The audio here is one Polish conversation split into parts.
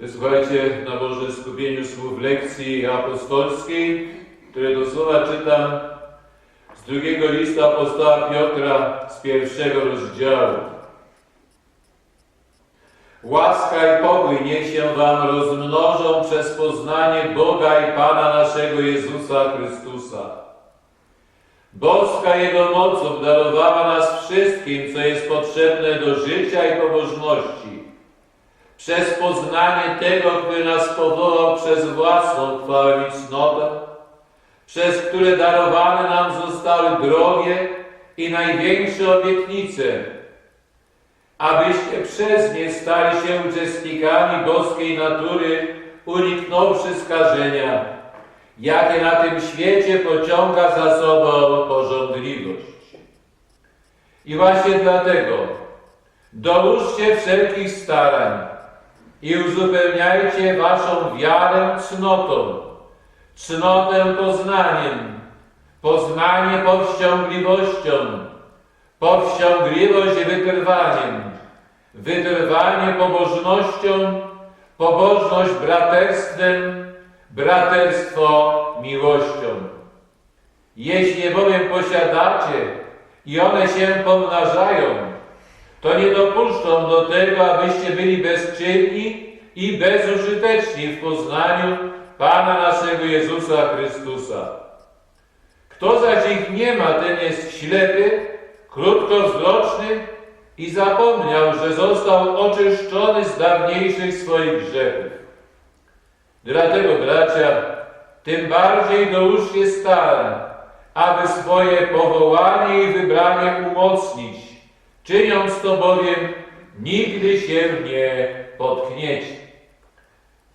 Wysłuchajcie na Boże skupieniu słów lekcji apostolskiej, które do słowa czytam z drugiego listu apostoła Piotra z pierwszego rozdziału. Łaska i pokój niech się Wam rozmnożą przez poznanie Boga i Pana naszego Jezusa Chrystusa. Boska Jego moc obdarowała nas wszystkim, co jest potrzebne do życia i pobożności, przez poznanie Tego, który nas powołał przez własną chwałę i cnotę, przez które darowane nam zostały drogie i największe obietnice, abyście przez nie stali się uczestnikami boskiej natury, uniknąwszy skażenia, jakie na tym świecie pociąga za sobą porządliwość. I właśnie dlatego dołóżcie wszelkich starań i uzupełniajcie waszą wiarę cnotą, cnotę poznaniem, poznanie powściągliwością, powściągliwość wytrwaniem, wytrwanie pobożnością, pobożność braterstwem, braterstwo miłością. Jeśli bowiem posiadacie i one się pomnażają, to nie dopuszczą do tego, abyście byli bezczynni i bezużyteczni w poznaniu Pana naszego Jezusa Chrystusa. Kto zaś ich nie ma, ten jest ślepy, krótkowzroczny i zapomniał, że został oczyszczony z dawniejszych swoich grzechów. Dlatego, bracia, tym bardziej dołóżcie starań, aby swoje powołanie i wybranie umocnić, czyniąc to bowiem nigdy się nie potkniecie.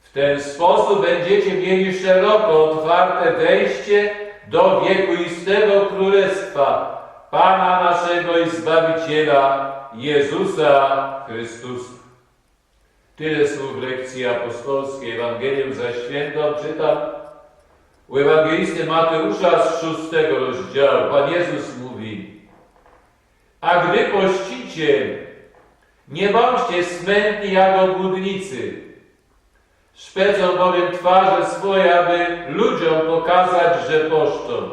W ten sposób będziecie mieli szeroko otwarte wejście do wiekuistego Królestwa Pana naszego i Zbawiciela Jezusa Chrystusa. Tyle słów lekcji apostolskiej Ewangelium za świętą czytam u ewangelisty Mateusza z szóstego rozdziału. Pan Jezus mówi, a gdy pościcie, nie bądźcie smętni jak obłudnicy, szpecą bowiem twarze swoje, aby ludziom pokazać, że poszczą.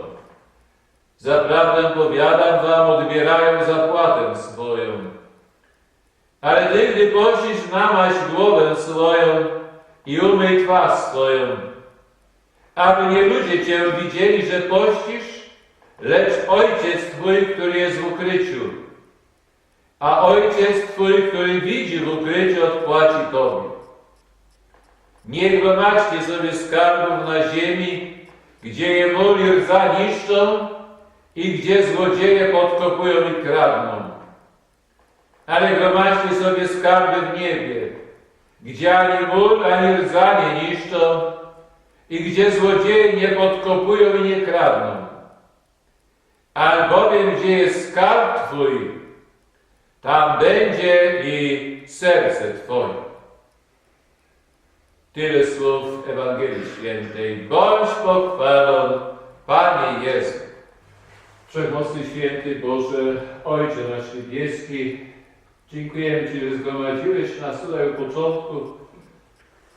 Zaprawdę powiadam wam, odbierają zapłatę swoją. Ale ty, gdy pościsz, namaś głowę swoją i umyj twarz swoją, aby nie ludzie cię widzieli, że pościsz, lecz Ojciec Twój, który jest w ukryciu. A Ojciec Twój, który widzi w ukryciu, odpłaci Tobie. Nie gromadźcie sobie skarbów na ziemi, gdzie je mól i rdza niszczą i gdzie złodzieje podkopują i kradną. Ale gromadźcie sobie skarby w niebie, gdzie ani mól, ani rdza nie niszczą i gdzie złodzieje nie podkopują i nie kradną. Albowiem gdzie jest skarb Twój, tam będzie i serce Twoje. Tyle słów Ewangelii Świętej. Bądź pochwalony, Panie Jezu. Wszechmocny Święty Boże, Ojcze nasz niebieski, dziękujemy Ci, że zgromadziłeś nas tutaj u początku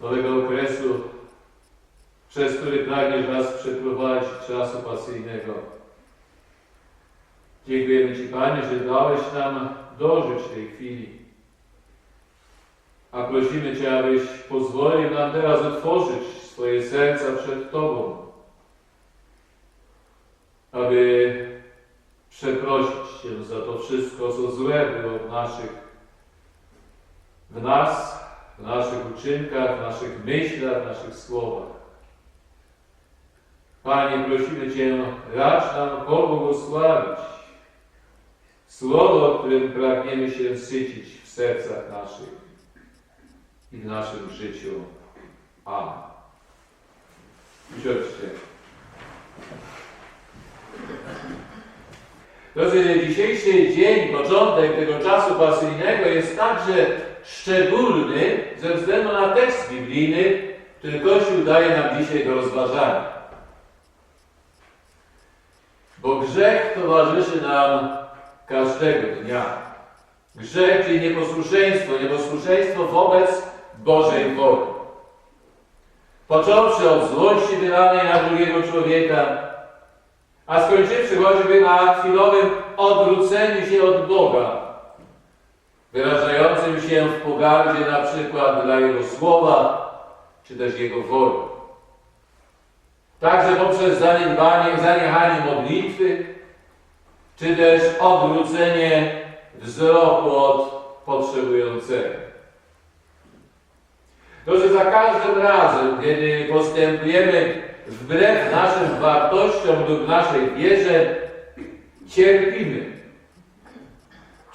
nowego okresu, przez który pragniesz nas przeprowadzić czasu pasyjnego. Dziękujemy Ci, Panie, że dałeś nam dożyć tej chwili. A prosimy Cię, abyś pozwolił nam teraz otworzyć swoje serca przed Tobą, aby przeprosić Cię za to wszystko, co złe było w naszych, w nas, w naszych uczynkach, w naszych myślach, w naszych słowach. Panie, prosimy Cię, racz nam pobłogosławić Słowo, którym pragniemy się sycić w sercach naszych i w naszym życiu. Amen. Usiądźcie. Drodzy, dzisiejszy dzień, początek tego czasu pasyjnego jest także szczególny ze względu na tekst biblijny, który Kościół daje nam dzisiaj do rozważania. Bo grzech towarzyszy nam każdego dnia. Grzech, czyli nieposłuszeństwo, nieposłuszeństwo wobec Bożej woli. począwszy od złości wylanej na drugiego człowieka, a skończywszy choćby na chwilowym odwróceniu się od Boga, wyrażającym się w pogardzie na przykład dla Jego słowa, czy też Jego woli. Także poprzez zaniedbanie, zaniechanie modlitwy, czy też odwrócenie wzroku od potrzebującego. To, że za każdym razem, kiedy postępujemy wbrew naszym wartościom lub naszej wierze, cierpimy.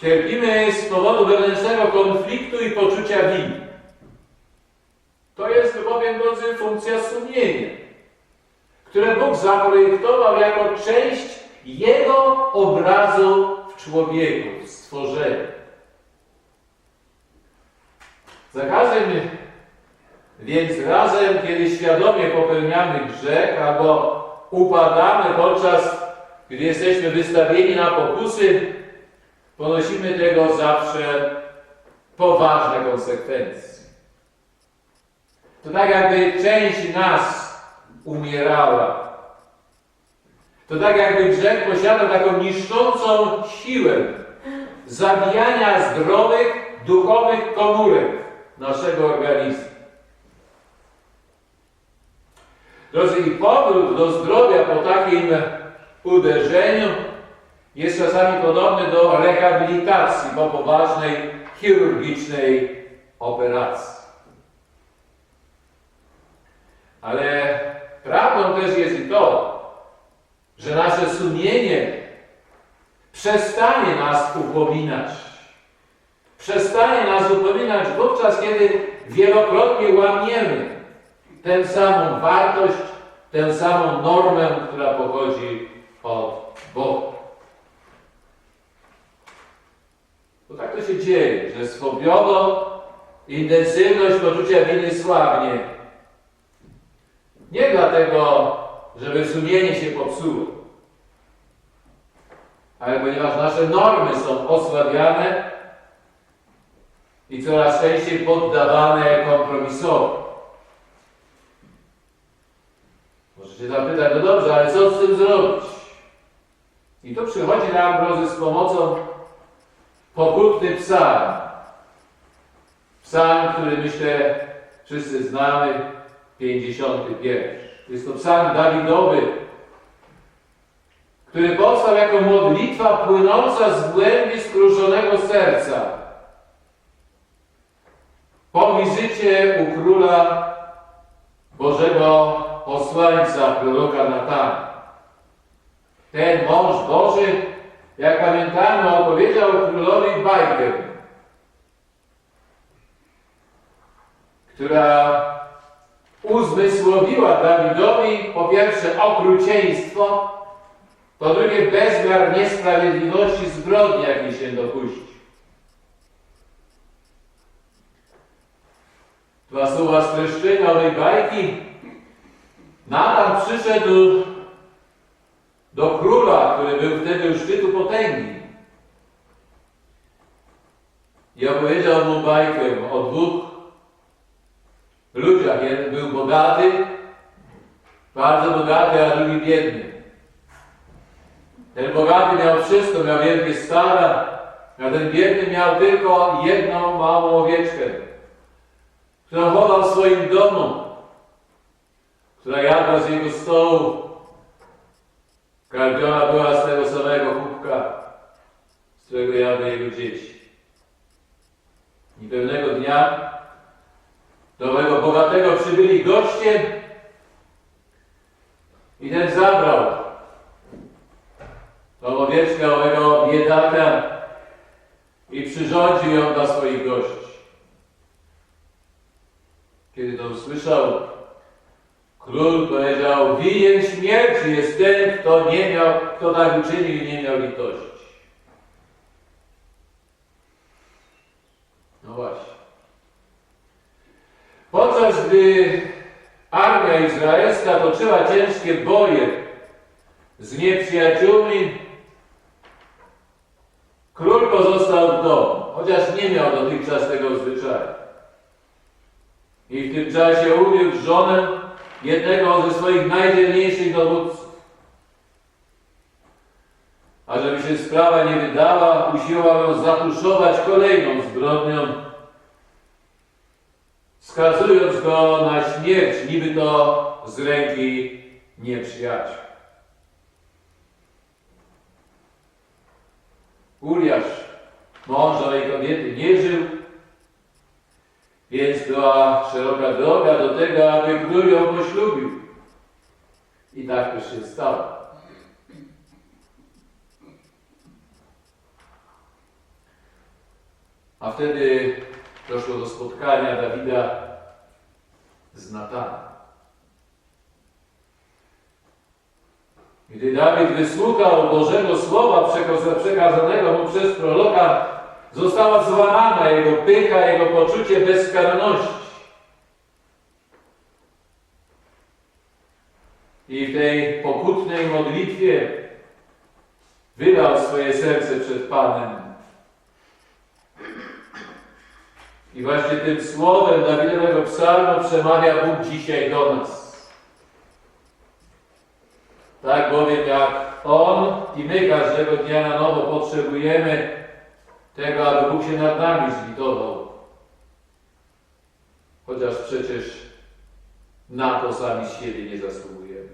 Cierpimy z powodu wewnętrznego konfliktu i poczucia winy. To jest bowiem, drodzy, funkcja sumienia, które Bóg zaprojektował jako część Jego obrazu w człowieku, w stworzeniu. Za każdym więc razem, kiedy świadomie popełniamy grzech albo upadamy podczas, gdy jesteśmy wystawieni na pokusy, ponosimy tego zawsze poważne konsekwencje. To tak jakby część nas umierała. To tak jakby grzech posiadał taką niszczącą siłę zabijania zdrowych, duchowych komórek naszego organizmu. Drodzy, i powrót do zdrowia po takim uderzeniu jest czasami podobny do rehabilitacji po poważnej chirurgicznej operacji. Ale prawdą też jest i to, że nasze sumienie przestanie nas upominać. Przestanie nas upominać wówczas, kiedy wielokrotnie łamiemy tę samą wartość, tę samą normę, która pochodzi od Boga. Bo tak to się dzieje, że swobiodo intensywność poczucia winy słabnie. Nie dlatego, żeby sumienie się popsuło, ale ponieważ nasze normy są osłabiane i coraz częściej poddawane kompromisowi. Możecie zapytać, no dobrze, ale co z tym zrobić? I tu przychodzi nam, drodzy, z pomocą pokutny psalm. Psalm, który myślę wszyscy znamy, 51. Jest to psalm Dawidowy, który powstał jako modlitwa płynąca z głębi skruszonego serca. Po wizycie u króla Bożego posłańca, proroka Natana. Ten mąż Boży, jak pamiętamy, opowiedział królowi bajkę, która uzmysłowiła Dawidowi po pierwsze okrucieństwo, po drugie bezmiar niesprawiedliwości zbrodni, jakiej się dopuści. Dwa słowa streszczenia owej bajki. Natan przyszedł do króla, który był wtedy u szczytu potęgi. I opowiedział mu bajkę o dwóch bogaty, bardzo bogaty, a drugi biedny. Ten bogaty miał wszystko, miał wielkie stada, a ten biedny miał tylko jedną małą owieczkę, którą chował w swoim domu, która jadła z jego stołu, karmiona była z tego samego kubka, z którego jadły jego dzieci. I pewnego dnia do owego bogatego przybyli goście i ten zabrał tą owieczkę owego biedaka i przyrządził ją dla swoich gości. Kiedy to usłyszał, król powiedział, winien śmierci jest ten, kto nie miał, kto tak uczynił i nie miał litości. No właśnie. Podczas gdy armia izraelska toczyła ciężkie boje z nieprzyjaciółmi, król pozostał w domu, chociaż nie miał dotychczas tego zwyczaju. I w tym czasie uwiódł żonę jednego ze swoich najdzielniejszych dowódców. A żeby się sprawa nie wydała, usiłował ją zatuszować kolejną zbrodnią, skazując go na śmierć, niby to z ręki nieprzyjaciół. Uriasz, mąż owej kobiety, nie żył, więc była szeroka droga do tego, aby król ją poślubił. I tak też się stało. A wtedy doszło do spotkania Dawida z Natanem. Gdy Dawid wysłuchał Bożego Słowa przekazanego mu przez proroka, została złamana jego pycha, jego poczucie bezkarności. I w tej pokutnej modlitwie wydał swoje serce przed Panem. I właśnie tym słowem Dawidowego psalmu przemawia Bóg dzisiaj do nas. Tak bowiem jak On i my każdego dnia na nowo potrzebujemy tego, aby Bóg się nad nami zlitował. Chociaż przecież na to sami z siebie nie zasługujemy.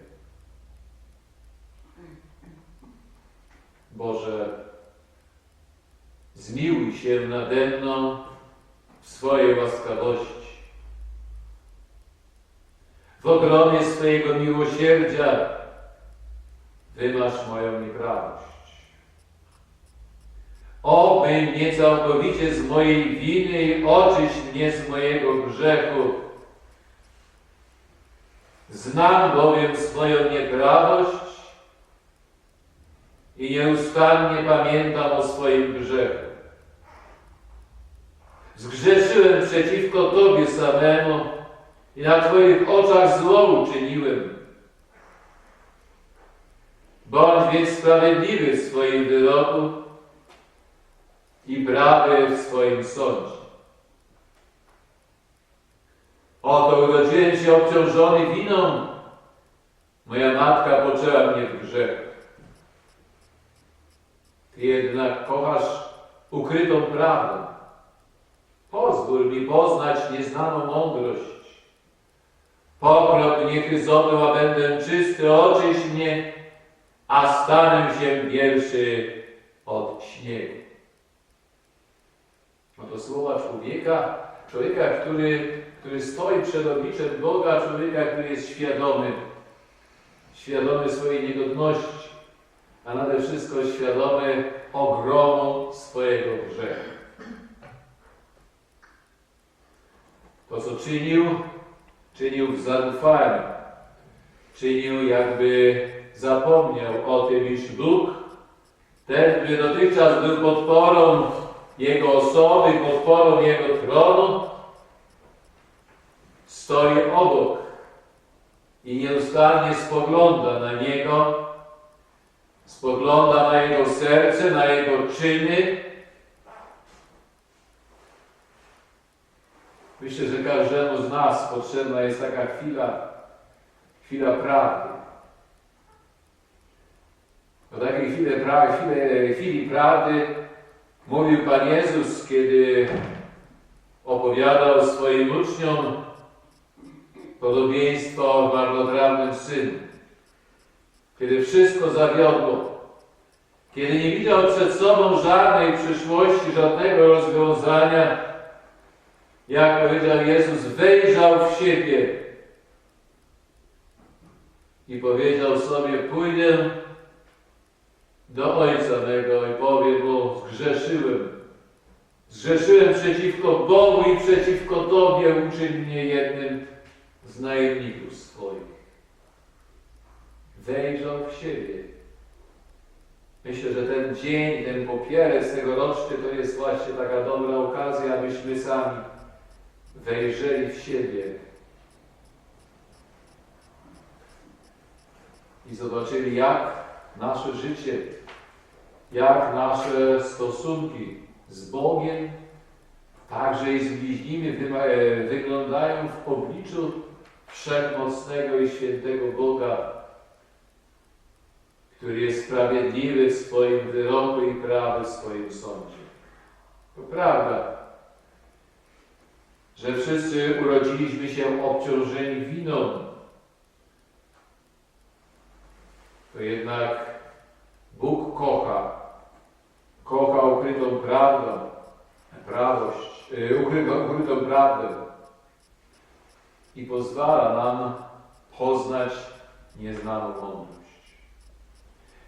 Boże, zmiłuj się nade mną w swojej łaskawości. W ogromie swojego miłosierdzia wymasz moją nieprawość. Oby mnie całkowicie z mojej winy i oczyść mnie z mojego grzechu. Znam bowiem swoją nieprawość i nieustannie pamiętam o swoim grzechu. Zgrzeszyłem przeciwko Tobie samemu i na Twoich oczach zło uczyniłem. Bądź więc sprawiedliwy w swoim wyroku i prawy w swoim sądzie. Oto urodziłem się obciążony winą. Moja matka poczęła mnie w grzech. Ty jednak kochasz ukrytą prawdę. Pozwól mi poznać nieznaną mądrość. Pokrop mnie chryzotu, a będę czysty, oczyś mnie, a stanę się pierwszy od śniegu. Oto słowa człowieka, człowieka, który, który stoi przed obliczem Boga, człowieka, który jest świadomy, świadomy swojej niegodności, a nade wszystko świadomy ogromu swojego grzechu. To, co czynił, czynił w zaufaniu. Czynił, jakby zapomniał o tym, iż Bóg, ten, który dotychczas był podporą Jego osoby, podporą Jego tronu, stoi obok i nieustannie spogląda na Niego, spogląda na Jego serce, na Jego czyny, Myślę, że każdemu z nas potrzebna jest taka chwila, chwila prawdy. O takiej chwili, pra, chwili, chwili prawdy mówił Pan Jezus, kiedy opowiadał swoim uczniom podobieństwo o marnotrawnym synu. Kiedy wszystko zawiodło, kiedy nie widział przed sobą żadnej przyszłości, żadnego rozwiązania, jak powiedział Jezus, wejrzał w siebie i powiedział sobie, pójdę do Ojca mego i powiem mu, zgrzeszyłem. Zgrzeszyłem przeciwko Bogu i przeciwko Tobie, uczyń mnie jednym z najemników swoich. Wejrzał w siebie. Myślę, że ten dzień, ten popierec tegoroczny to jest właśnie taka dobra okazja, abyśmy sami wejrzeli w siebie i zobaczyli, jak nasze życie, jak nasze stosunki z Bogiem, także i z bliźnimi wyglądają w obliczu wszechmocnego i świętego Boga, który jest sprawiedliwy w swoim wyroku i prawy w swoim sądzie. To prawda, że wszyscy urodziliśmy się obciążeni winą. To jednak Bóg kocha, kocha ukrytą prawdę, prawość, yy, ukrytą, ukrytą prawdę i pozwala nam poznać nieznaną mądrość.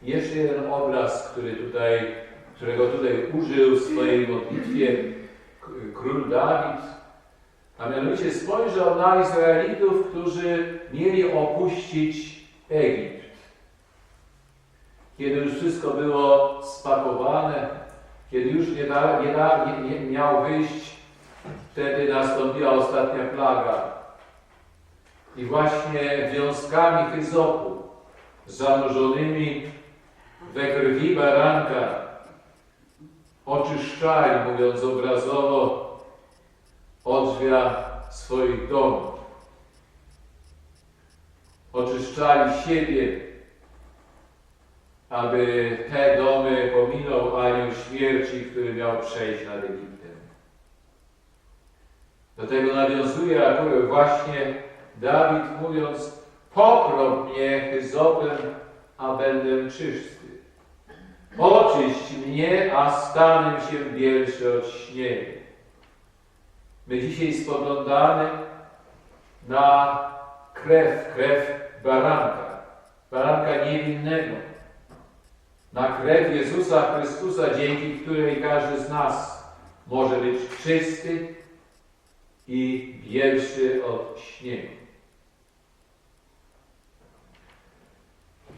Jeszcze jeden obraz, który tutaj, którego tutaj użył w swojej modlitwie król Dawid, a mianowicie spojrzał na Izraelitów, którzy mieli opuścić Egipt. Kiedy już wszystko było spakowane, kiedy już nie, da, nie, da, nie, nie miał wyjść, wtedy nastąpiła ostatnia plaga. I właśnie wiązkami hyzopu, zanurzonymi we krwi baranka, oczyszczali, mówiąc obrazowo, odrzwia swoich domów. Oczyszczali siebie, aby te domy pominął anioł śmierci, który miał przejść nad Egiptem. Do tego nawiązuje akurat właśnie Dawid mówiąc, pokrop mnie hyzopem, a będę czysty. Oczyść mnie, a stanę się bielszy od śniegu. My dzisiaj spoglądamy na krew, krew baranka, baranka niewinnego, na krew Jezusa Chrystusa, dzięki której każdy z nas może być czysty i bielszy od śniegu.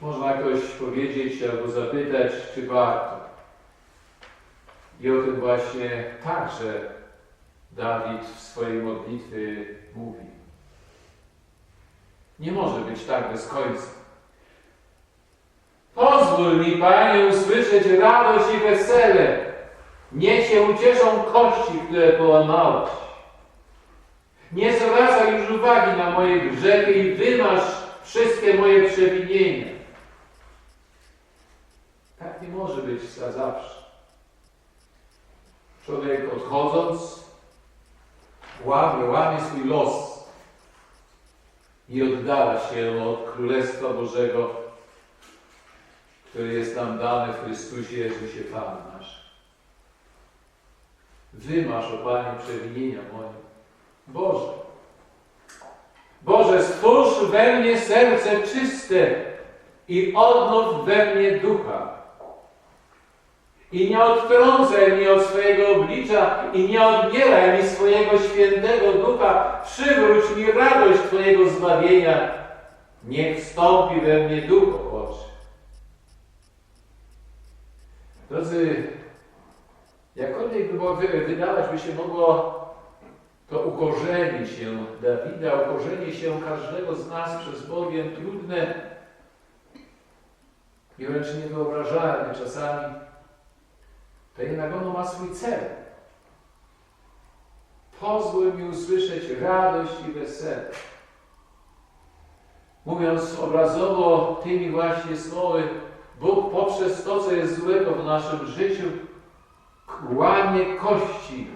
Można ktoś powiedzieć albo zapytać, czy warto. I o tym właśnie także Dawid w swojej modlitwie mówi. Nie może być tak bez końca. Pozwól mi, Panie, usłyszeć radość i wesele. Niech się ucieszą kości, które połamałeś. Nie zwracaj już uwagi na moje grzechy i wymasz wszystkie moje przewinienia. Tak nie może być za zawsze. Człowiek odchodząc łamie, łamie swój los i oddala się od Królestwa Bożego, które jest nam dane w Chrystusie Jezusie Panu nasz. Wymasz, o Panie, przewinienia moje. Boże, Boże, stwórz we mnie serce czyste i odnów we mnie ducha. I nie odtrącaj mnie od swojego oblicza i nie odbieraj mi swojego świętego ducha. Przywróć mi radość Twojego zbawienia. Niech wstąpi we mnie duch oczy. Drodzy, jakkolwiek by było, wy- wydawać by się mogło to ukorzenie się Dawida, ukorzenie się każdego z nas przez bowiem trudne i wręcz niewyobrażalne czasami, to jednak ono ma swój cel. Pozwól mi usłyszeć radość i wesele. Mówiąc obrazowo tymi właśnie słowy, Bóg poprzez to, co jest złego w naszym życiu, łamie kości.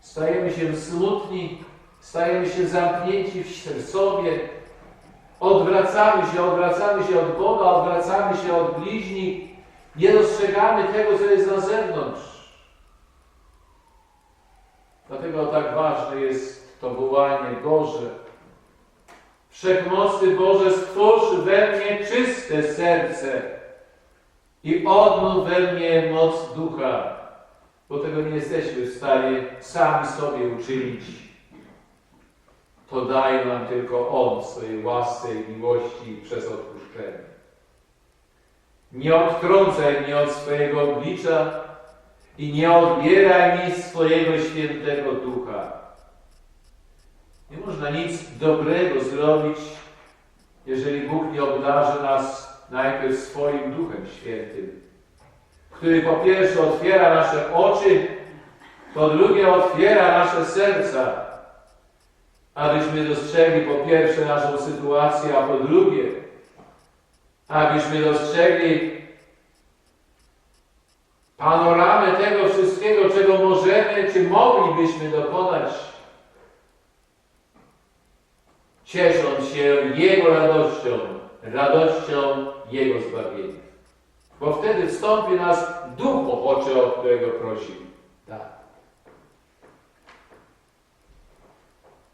Stajemy się smutni, stajemy się zamknięci w sobie, odwracamy się, odwracamy się od Boga, odwracamy się od bliźnich, nie dostrzegamy tego, co jest na zewnątrz. Dlatego tak ważne jest to wołanie Boże. Wszechmocny Boże, stwórz we mnie czyste serce i odnów we mnie moc ducha, bo tego nie jesteśmy w stanie sami sobie uczynić. To daje nam tylko On swojej łasce i miłości przez odpuszczenie. Nie odtrącaj mnie od swojego oblicza i nie odbieraj mi swojego świętego ducha. Nie można nic dobrego zrobić, jeżeli Bóg nie obdarzy nas najpierw swoim Duchem Świętym, który po pierwsze otwiera nasze oczy, po drugie otwiera nasze serca, abyśmy dostrzegli po pierwsze naszą sytuację, a po drugie, abyśmy dostrzegli panoramę tego wszystkiego, czego możemy, czy moglibyśmy dokonać, ciesząc się Jego radością, radością Jego zbawienia. Bo wtedy wstąpi nas duch ochoczy, o którego prosimy. Tak.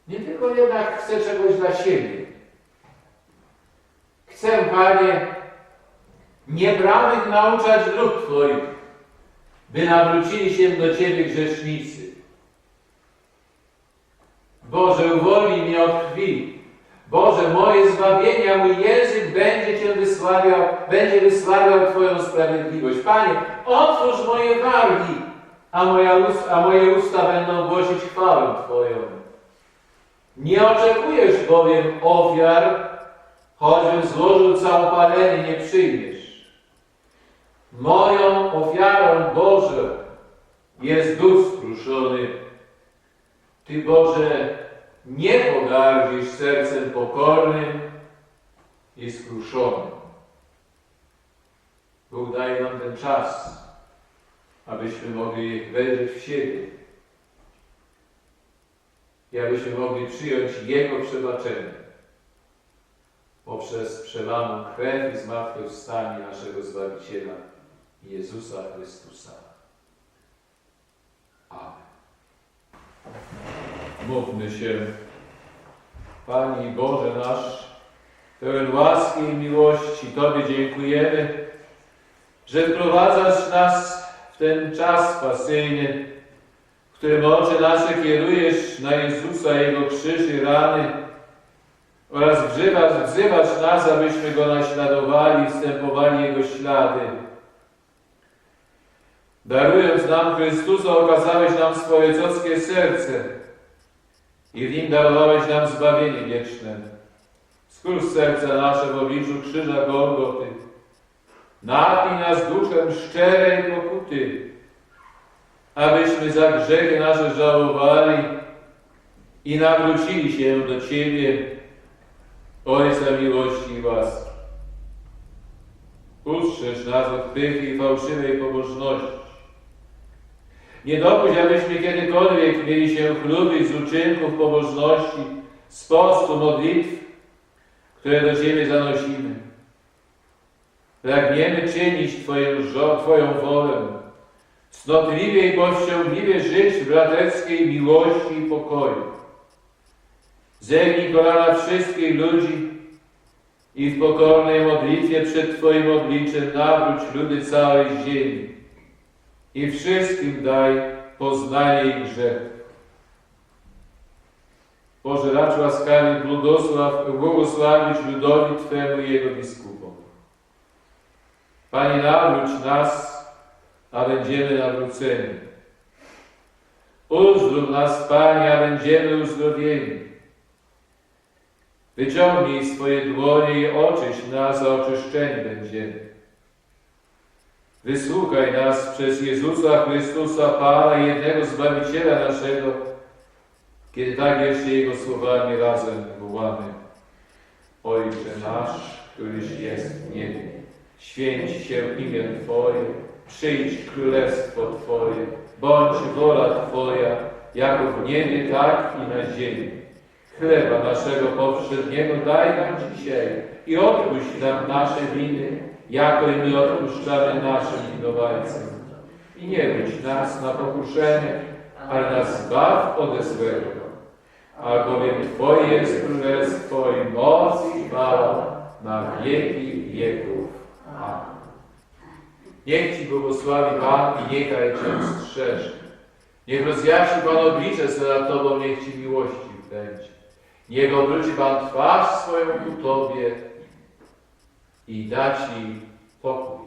Nie tylko jednak chcę czegoś dla siebie. Chcę, Panie, nieprawych nauczać dróg Twoich, by nawrócili się do Ciebie grzesznicy. Boże, uwolnij mnie od krwi. Boże, moje zbawienie, a mój język będzie Cię wysławiał, będzie wysławiał Twoją sprawiedliwość. Panie, otwórz moje wargi, a, moja a moje usta będą głosić chwałę Twoją. Nie oczekujesz bowiem ofiar, choćbym złożył całopalenie, nie przyjmiesz. Moją ofiarą, Boże, jest duch skruszony. Ty, Boże, nie pogardzisz sercem pokornym i skruszonym. Bóg daje nam ten czas, abyśmy mogli wejrzeć w siebie i abyśmy mogli przyjąć Jego przebaczenie poprzez przelaną krew i zmartwychwstanie naszego Zbawiciela Jezusa Chrystusa. Amen. Módlmy się. Panie Boże nasz, pełen łaski i miłości, Tobie dziękujemy, że wprowadzasz nas w ten czas pasyjny, w którym oczy nasze kierujesz na Jezusa, Jego krzyż i rany oraz wzywasz, wzywasz nas, abyśmy Go naśladowali wstępowali Jego ślady. Darując nam Chrystusa, okazałeś nam swoje ojcowskie serce i w nim darowałeś nam zbawienie wieczne. Skróć serca nasze w obliczu krzyża Golgoty. Napij nas duchem szczerej pokuty, abyśmy za grzechy nasze żałowali i nawrócili się do Ciebie, Ojca miłości i łaski. Ustrzeż nas od pychy i fałszywej pobożności. Nie dopuść, abyśmy kiedykolwiek mieli się chlubić z uczynków pobożności, z postu, modlitw, które do Ciebie zanosimy. Pragniemy czynić Twoją, Twoją wolę, cnotliwie i powściągliwie żyć w braterskiej miłości i pokoju. Zegnij kolana wszystkich ludzi i w pokornej modlitwie przed Twoim obliczem nawróć ludy całej ziemi i wszystkim daj poznanie ich grzechów. Boże, racz łaskawie błogosław, błogosławić ludowi Twemu i jego biskupom. Panie, nawróć nas, a będziemy nawróceni. Uzdrów nas, Panie, a będziemy uzdrowieni. Wyciągnij swoje dłonie i oczyść nas, a oczyszczeni będziemy. Wysłuchaj nas przez Jezusa Chrystusa, Pana jednego Zbawiciela naszego, kiedy tak jeszcze Jego słowami razem wołamy. Ojcze nasz, któryś jest w niebie, święć się imię Twoje, przyjdź królestwo Twoje, bądź wola Twoja, jako w niebie, tak i na ziemi. Chleba naszego powszedniego daj nam dzisiaj i odpuść nam nasze winy, jako i my odpuszczamy naszym winowajcom. I nie wódź nas na pokuszenie, ale nas zbaw ode złego. Albowiem Twoje jest królestwo i moc i chwała na wieki wieków. Amen. Niech Ci błogosławi Pan i niechaj Cię strzeże. Niech rozjaśni Pan oblicze swe nad Tobą, niech Ci miłości będzie. Niech obróci Pan twarz swoją ku Tobie i da Ci pokój.